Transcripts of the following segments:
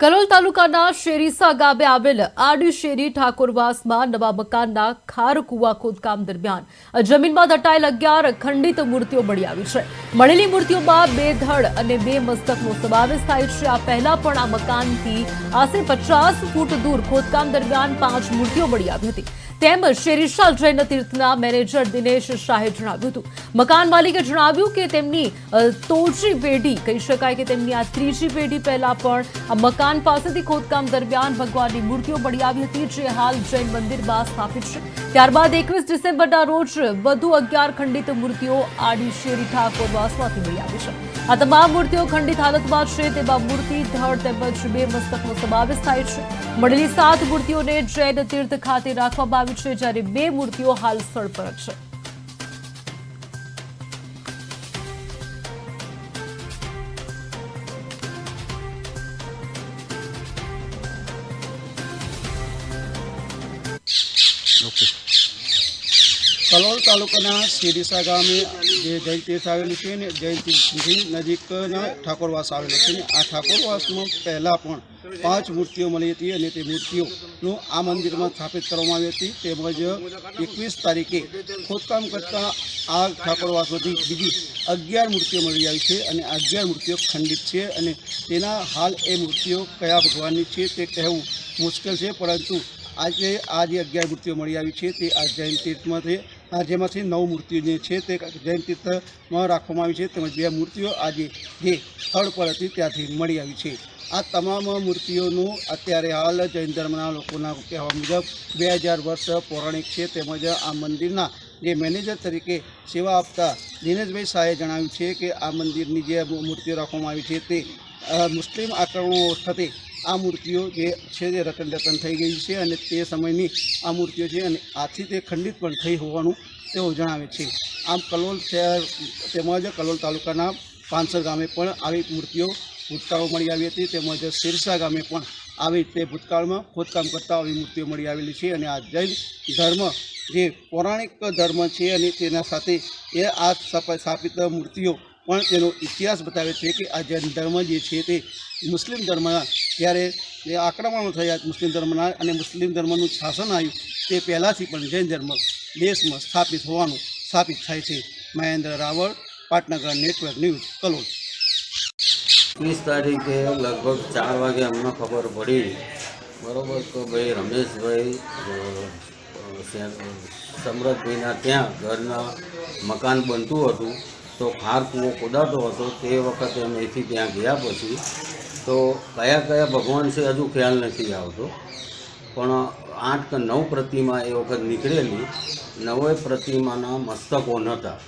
કલોલ તાલુકાના શેરીસા ગામે આવેલ આડી શેરી ઠાકોરવાસમાં નવા મકાનના ખાર કુવા ખોદકામ દરમિયાન જમીનમાં દટાયેલ અગિયાર ખંડિત મૂર્તિઓ મળી આવી છે. મળેલી મૂર્તિઓમાં બે ધડ અને બે મસ્તકનો સમાવેશ થાય છે. આ પહેલા પણ આ મકાનથી આશરે પચાસ ફૂટ દૂર ખોદકામ દરમિયાન પાંચ મૂર્તિઓ મળી આવી હતી. તેમજ શેરીશાલ જૈન તીર્થના મેનેજર દિનેશ શાહે જણાવ્યું હતું. મકાન માલિકે જણાવ્યું કે તેમની તોજી પેઢી, કહી શકાય કે તેમની આ ત્રીજી પેઢી પહેલા પણ આ મકાન પાસેથી ખોદકામ દરમિયાન ભગવાનની મૂર્તિઓ મળી આવી હતી, જે હાલ જૈન મંદિરમાં સ્થાપિત છે. ત્યારબાદ એકવીસ ડિસેમ્બરના રોજ વધુ અગિયાર ખંડિત મૂર્તિઓ આડી શેરી ઠાકોર ઠાકોરવાસમાંથી મળી આવી છે. આ તમામ મૂર્તિઓ ખંડિત હાલતમાં છે. તેમાં મૂર્તિ ધડ તેમજ બે મસ્તકનો સમાવેશ થાય છે. મળેલી સાત મૂર્તિઓને જૈન તીર્થ ખાતે રાખવામાં આવી છે, જ્યારે બે મૂર્તિઓ હાલ સ્થળ પર છે. છે કલોલ તાલુકાના શેરીસા ગામે જે જૈન તીર્થ આવેલું છે ને જૈન તીર્થથી નજીકના ઠાકોરવાસ આવેલો છે ને આ ઠાકોરવાસમાં પહેલાં પણ પાંચ મૂર્તિઓ મળી હતી અને તે મૂર્તિઓનું આ મંદિરમાં સ્થાપિત કરવામાં આવી હતી. તેમજ એકવીસ તારીખે ખોદકામ કરતાં આ ઠાકોરવાસમાંથી બીજી અગિયાર મૂર્તિઓ મળી આવી છે અને અગિયાર મૂર્તિઓ ખંડિત છે અને તેના હાલ એ મૂર્તિઓ કયા ભગવાનની છે તે કહેવું મુશ્કેલ છે. પરંતુ આજે આ જે અગિયાર મૂર્તિઓ મળી આવી છે તે આ જૈન આ જેમાંથી નવ મૂર્તિઓ જે છે તે જૈન તીર્થમાં રાખવામાં આવી છે તેમજ બે મૂર્તિઓ આજે જે સ્થળ પર હતી ત્યાંથી મળી આવી છે. આ તમામ મૂર્તિઓનું અત્યારે હાલ જૈન ધર્મના લોકોના કહેવા મુજબ બે હજાર વર્ષ પૌરાણિક છે. તેમજ આ મંદિરના જે મેનેજર તરીકે સેવા આપતા દિનેશભાઈ શાહે જણાવ્યું છે કે આ મંદિરની જે મૂર્તિઓ રાખવામાં આવી છે તે મુસ્લિમ આક્રમણો થતે આ મૂર્તિઓ જે છે તે રતન રતન થઈ ગઈ છે અને તે સમયની આ મૂર્તિઓ છે અને આથી તે ખંડિત પણ થઈ હોવાનું તેઓ જણાવે છે. આમ કલોલ શહેર તેમજ કલોલ તાલુકાના પાંસર ગામે પણ આવી મૂર્તિઓ ભૂતકાળો મળી આવી હતી તેમજ સિરસા ગામે પણ આવી રીતે ભૂતકાળમાં ખોદકામ કરતા આવી મૂર્તિઓ મળી આવેલી છે અને આ જૈન ધર્મ જે પૌરાણિક ધર્મ છે અને તેના સાથે એ આ સ્થાપ- સ્થાપિત મૂર્તિઓ પણ તેનો ઇતિહાસ બતાવે છે કે આ જૈન ધર્મ જે છે તે મુસ્લિમ ધર્મના ત્યારે એ આક્રમણો થયા મુસ્લિમ ધર્મના અને મુસ્લિમ ધર્મનું શાસન આવ્યું, તે પહેલાંથી પણ જૈન ધર્મ દેશમાં સ્થાપિત હોવાનું સ્થાપિત થાય છે. મહેન્દ્ર રાવળ, પાટનગર નેટવર્ક ન્યૂઝ, કલોલ. વીસ તારીખે લગભગ ચાર વાગે અમને ખબર પડી. બરોબર, તો ભાઈ રમેશભાઈ સમરથભાઈના ત્યાં ઘરના મકાન બનતું હતું. તો ખાર કૂવો કોદાતો હતો તે વખતે અમે અહીંથી ત્યાં ગયા પછી તો કયા કયા ભગવાન છે હજુ ખ્યાલ નથી આવતો. પણ આઠ કે નવ પ્રતિમા એ વખત નીકળેલી. નવે પ્રતિમાના મસ્તકો નહોતા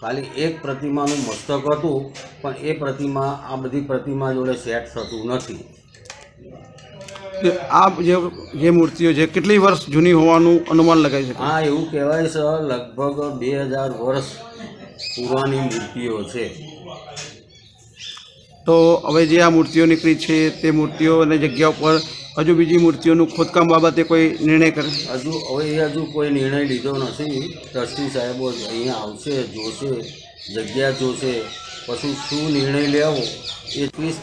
ખાલી એક પ્રતિમાનું મસ્તક હતું પણ એ પ્રતિમા આ બધી પ્રતિમા જોડે સેટ થતું નથી. આ જે જે મૂર્તિઓ છે કેટલી વર્ષ જૂની હોવાનું અનુમાન લગાવી છે હા એવું કહેવાય છે લગભગ બે હજાર વર્ષ. પુરાની મૂર્તિઓ છે. તો હવે જે આ મૂર્તિઓ નીકળી છે તે મૂર્તિઓ અને જગ્યા ઉપર હજુ બીજી મૂર્તિઓનું ખોદકામ બાબતે કોઈ નિર્ણય કરે હજુ હવે એ હજુ કોઈ નિર્ણય લીધો નથી. ટ્રસ્ટી સાહેબો અહીંયા આવશે જોશે જગ્યા જોશે. પછી શું નિર્ણય લેવો એ ત્રીસ